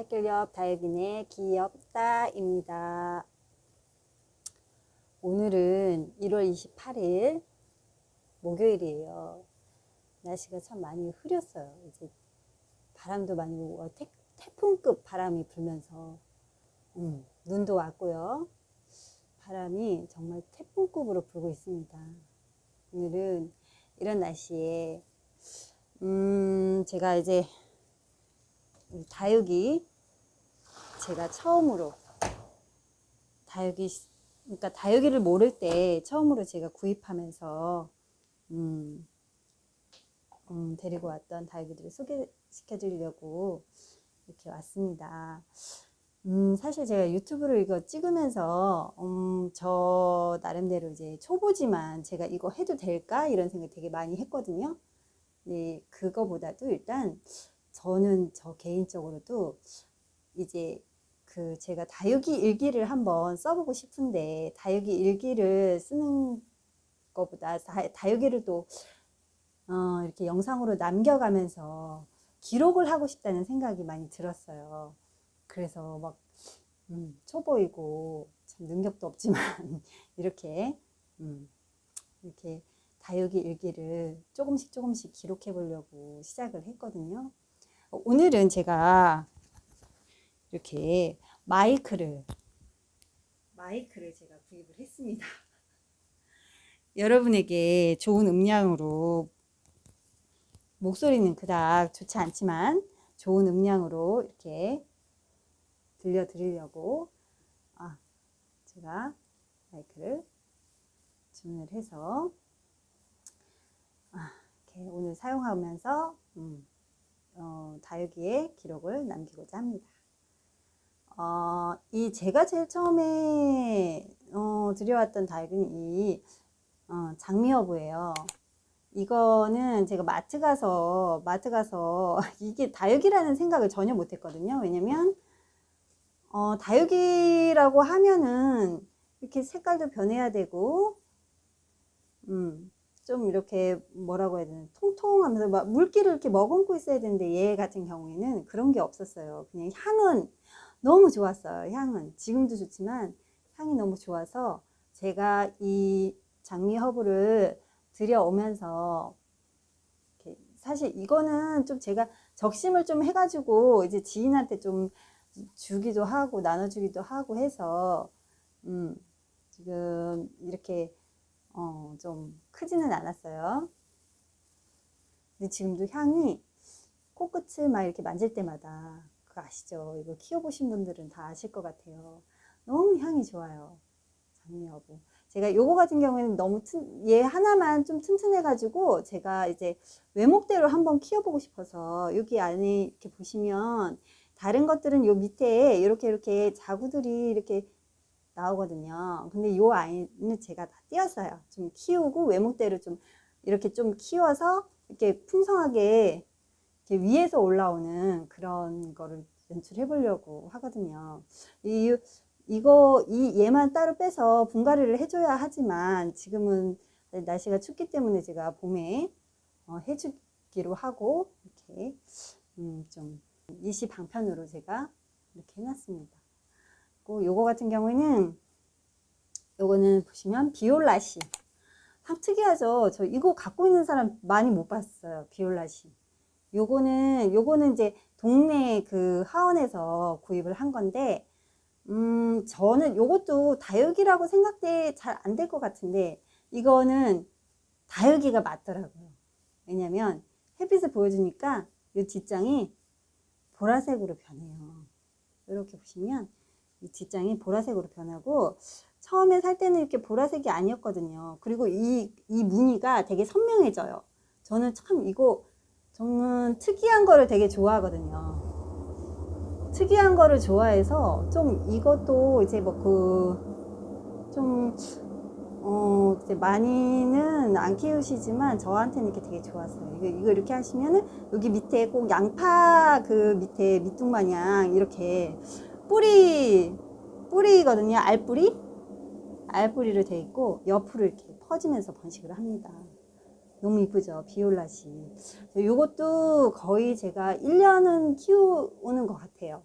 안녕하세요. 기찻길 옆 다이빈의 기업다입니다. 오늘은 1월 28일 목요일이에요. 날씨가 참 많이 흐렸어요. 이제 바람도 많이 불고 태, 태풍급 바람이 불면서 음, 눈도 왔고요. 바람이 정말 태풍급으로 불고 있습니다. 오늘은 이런 날씨에 음, 제가 이제 이 다육이 제가 처음으로 다육이 그러니까 다육이를 모를 때 처음으로 제가 구입하면서 음, 음, 데리고 왔던 다육이들을 소개시켜 드리려고 이렇게 왔습니다. 음, 사실 제가 유튜브를 이거 찍으면서, 음, 저 나름대로 이제 초보지만 제가 이거 해도 될까? 이런 생각 되게 많이 했거든요. 네, 그거보다도 일단 저는 저 개인적으로도 이제 그 제가 다육이 일기를 한번 써보고 싶은데 다육이 일기를 쓰는 것보다 다, 다 육이를 또 어, 이렇게 영상으로 남겨가면서 기록을 하고 싶다는 생각이 많이 들었어요. 그래서 막 음, 초보이고 참 능력도 없지만 이렇게 음, 이렇게 다육이 일기를 조금씩 조금씩 기록해 보려고 시작을 했거든요. 오늘은 제가 이렇게 마이크를 마이크를 제가 구입을 했습니다. 여러분에게 좋은 음량으로 목소리는 그닥 좋지 않지만 좋은 음량으로 이렇게 들려드리려고 아, 제가 마이크를 주문을 해서 아, 이렇게 오늘 사용하면서 음, 어, 다육이의 기록을 남기고자 합니다. 어, 이 제가 제일 처음에 어, 들여왔던 다육이는 이 어, 장미허브예요. 이거는 제가 마트 가서 마트 가서 이게 다육이라는 생각을 전혀 못했거든요. 왜냐면 어, 다육이라고 하면은 이렇게 색깔도 변해야 되고, 음, 좀 이렇게 뭐라고 해야 되나 통통하면서 막 물기를 이렇게 머금고 있어야 되는데 얘 같은 경우에는 그런 게 없었어요. 그냥 향은 너무 좋았어요. 향은 지금도 좋지만 향이 너무 좋아서 제가 이 장미 허브를 들여오면서 사실 이거는 좀 제가 적심을 좀 해가지고 이제 지인한테 좀 주기도 하고 나눠주기도 하고 해서 음, 지금 이렇게 어, 좀 크지는 않았어요. 근데 지금도 향이 코끝을 막 이렇게 만질 때마다 그거 아시죠? 이거 키워보신 분들은 다 아실 것 같아요. 너무 향이 좋아요. 장미여부. 제가 요거 같은 경우에는 너무 튼, 얘 하나만 좀 튼튼해가지고 제가 이제 외목대로 한번 키워보고 싶어서 여기 안에 이렇게 보시면 다른 것들은 요 밑에 이렇게 이렇게 자구들이 이렇게 나오거든요. 근데 요 아이는 제가 다 띄었어요. 좀 키우고 외목대로 좀 이렇게 좀 키워서 이렇게 풍성하게 위에서 올라오는 그런 거를 연출해 보려고 하거든요. 이, 이거, 이 얘만 따로 빼서 분갈이를 해줘야 하지만 지금은 날씨가 춥기 때문에 제가 봄에 어, 해주기로 하고 이렇게 음, 좀 이시 방편으로 제가 이렇게 해놨습니다. 그리고 요거 같은 경우에는 요거는 보시면 비올라시 참 특이하죠. 저 이거 갖고 있는 사람 많이 못 봤어요. 비올라시. 요거는 요거는 이제 동네 그 하원에서 구입을 한 건데 음 저는 요것도 다육이라고 생각돼 잘 안 될 것 같은데 이거는 다육이가 맞더라고요. 왜냐면 햇빛을 보여주니까 이 뒷장이 보라색으로 변해요. 이렇게 보시면 이 뒷장이 보라색으로 변하고 처음에 살 때는 이렇게 보라색이 아니었거든요. 그리고 이, 이 무늬가 되게 선명해져요. 저는 참 이거 저는 특이한 거를 되게 좋아하거든요. 특이한 거를 좋아해서 좀 이것도 이제 뭐 그좀 어, 이제 많이는 안 키우시지만 저한테는 이렇게 되게 좋았어요. 이거, 이거 이렇게 하시면은 여기 밑에 꼭 양파 그 밑에 밑둥 마냥 이렇게 뿌리, 뿌리거든요. 알뿌리? 알뿌리로 돼 있고 옆으로 이렇게 퍼지면서 번식을 합니다. 너무 이쁘죠? 비올라시. 요것도 거의 제가 1년은 키우는 것 같아요.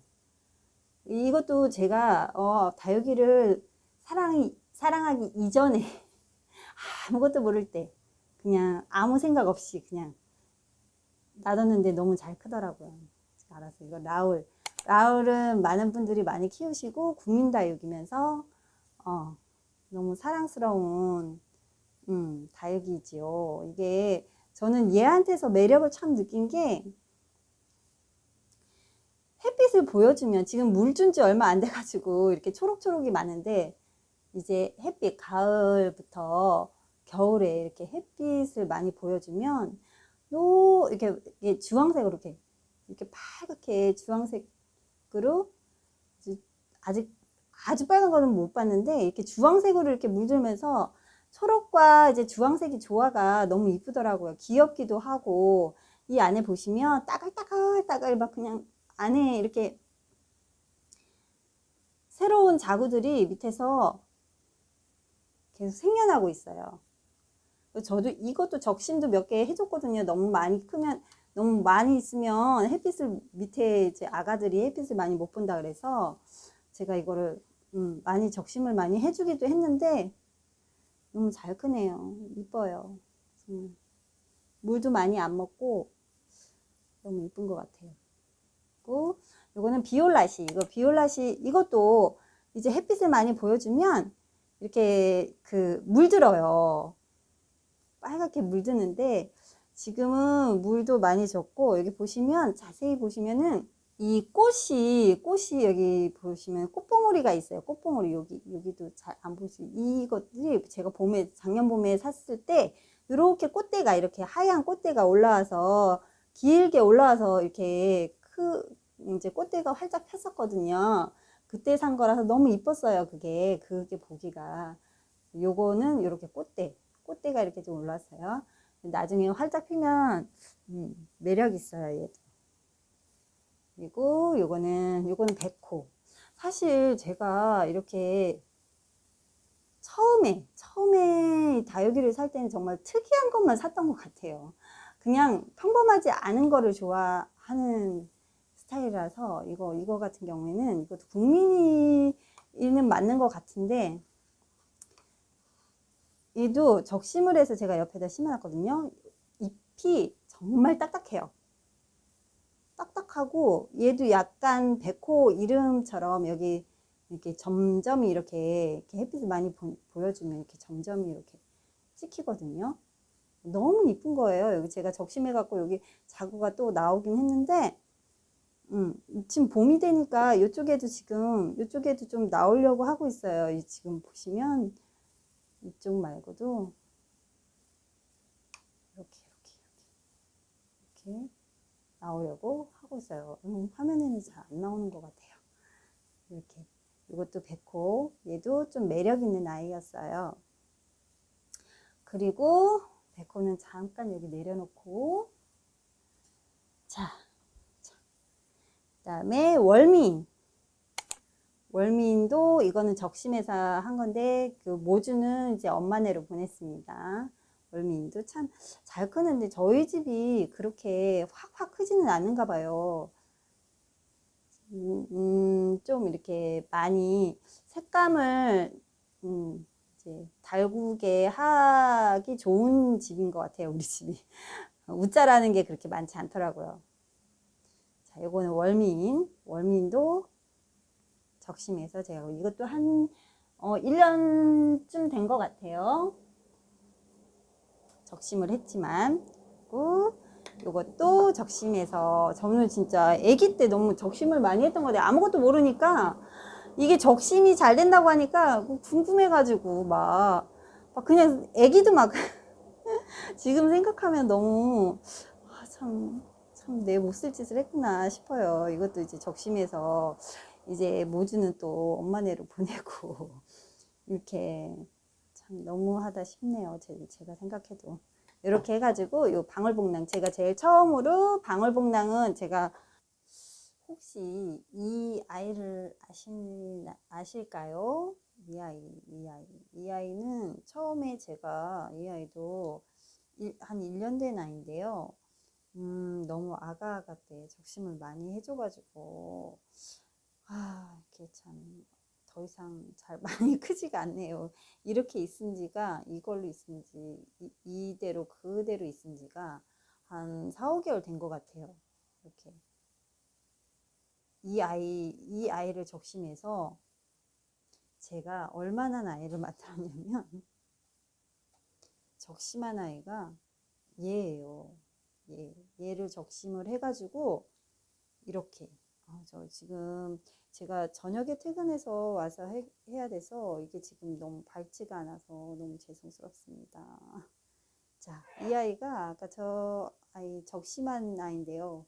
이것도 제가, 어, 다육이를 사랑, 사랑하기 이전에 아무것도 모를 때 그냥 아무 생각 없이 그냥 놔뒀는데 너무 잘 크더라고요. 알았어. 이거 라울. 라울은 많은 분들이 많이 키우시고 국민 다육이면서 어, 너무 사랑스러운 음, 다육이지요. 이게 저는 얘한테서 매력을 참 느낀 게 햇빛을 보여주면 지금 물 준 지 얼마 안 돼가지고 이렇게 초록초록이 많은데 이제 햇빛 가을부터 겨울에 이렇게 햇빛을 많이 보여주면 또 이렇게, 이렇게 주황색으로 이렇게 이렇게 빨갛게 주황색으로 아직 아주 빨간 거는 못 봤는데 이렇게 주황색으로 이렇게 물들면서 초록과 이제 주황색이 조화가 너무 이쁘더라고요. 귀엽기도 하고 이 안에 보시면 따글따글따글 막 그냥 안에 이렇게 새로운 자구들이 밑에서 계속 생겨나고 있어요. 저도 이것도 적심도 몇 개 해줬거든요. 너무 많이 크면 너무 많이 있으면 햇빛을 밑에 제 아가들이 햇빛을 많이 못 본다 그래서 제가 이거를 음, 많이 적심을 많이 해주기도 했는데 너무 잘 크네요. 이뻐요. 음, 물도 많이 안 먹고 너무 이쁜 것 같아요. 그리고 이거는 비올라시. 이거 비올라시 이것도 이제 햇빛을 많이 보여주면 이렇게 그 물들어요. 빨갛게 물드는데 지금은 물도 많이 줬고 여기 보시면 자세히 보시면은 이 꽃이 꽃이 여기 보시면 꽃봉오리가 있어요. 꽃봉오리 여기 여기도 잘 안 보시 이것들이 제가 봄에 작년 봄에 샀을 때 이렇게 꽃대가 이렇게 하얀 꽃대가 올라와서 길게 올라와서 이렇게 크 이제 꽃대가 활짝 폈었거든요. 그때 산 거라서 너무 이뻤어요. 그게 그게 보기가 요거는 이렇게 꽃대 꽃대가 이렇게 좀 올랐어요. 나중에 활짝 피면 음, 매력 있어요. 얘도. 그리고 요거는 요거는 백호. 사실 제가 이렇게 처음에 처음에 다육이를 살 때는 정말 특이한 것만 샀던 것 같아요. 그냥 평범하지 않은 거를 좋아하는 스타일이라서 이거 이거 같은 경우에는 이것도 국민이는 맞는 것 같은데 얘도 적심을 해서 제가 옆에다 심어놨거든요. 잎이 정말 딱딱해요. 딱딱하고 얘도 약간 백호 이름처럼 여기 이렇게 점점이 이렇게, 이렇게 햇빛을 많이 보, 여주면 이렇게 점점이 이렇게 찍히거든요. 너무 이쁜 거예요. 여기 제가 적심해 갖고 여기 자구가 또 나오긴 했는데 음, 지금 봄이 되니까 이쪽에도 지금 이쪽에도 좀 나오려고 하고 있어요. 지금 보시면 이쪽 말고도 이렇게 이렇게 이렇게 이렇게 나오려고 하고 있어요. 음, 화면에는 잘 안 나오는 것 같아요. 이렇게 이것도 백호 얘도 좀 매력 있는 아이였어요. 그리고 백호는 잠깐 여기 내려놓고 자, 자. 그다음에 월민 월미인도 이거는 적심해서 한 건데 그 모주는 이제 엄마네로 보냈습니다. 월미인도 참 잘 크는데 저희 집이 그렇게 확확 크지는 않은가 봐요. 음, 음, 좀 이렇게 많이 색감을 음, 이제 달구게 하기 좋은 집인 것 같아요. 우리 집이 우자라는 게 그렇게 많지 않더라고요. 자, 요거는 월미인, 월미인도 적심해서 제가 이것도 한 어, 1년쯤 된 것 같아요. 적심을 했지만 이것도 적심해서 저는 진짜 아기 때 너무 적심을 많이 했던 거데 아무것도 모르니까 이게 적심이 잘 된다고 하니까 궁금해가지고 막, 막 그냥 아기도 막 지금 생각하면 너무 아, 참 참 내 못 쓸 짓을 했구나 싶어요. 이것도 이제 적심해서 이제 모주는 또 엄마네로 보내고 이렇게 참 너무하다 싶네요. 제 가 생각해도 이렇게 해가지고 요 방울복랑 제가 제일 처음으로 방울복랑은 제가 혹시 이 아이를 아실, 아실까요? 이 아이, 이 아이. 이 아이는 처음에 제가 이 아이도 일- 한 1년 된 아이인데요. 음, 너무 아가아가 때 적심을 많이 해줘가지고, 아, 이렇게 참, 더 이상 잘 많이 크지가 않네요. 이렇게 있은 지가, 이걸로 있은 지, 이, 이대로 그대로 있은 지가 한 4, 5개월 된 것 같아요. 이렇게. 이 아이, 이 아이를 적심해서 제가 얼마나 나이를 만들었냐면, 적심한 아이가 얘예요. 얘. 얘를 적심을 해가지고, 이렇게. 아, 저 지금 제가 저녁에 퇴근해서 와서 해, 해야 돼서 이게 지금 너무 밝지가 않아서 너무 죄송스럽습니다. 자, 이 아이가 아까 저 아이 적심한 아이인데요.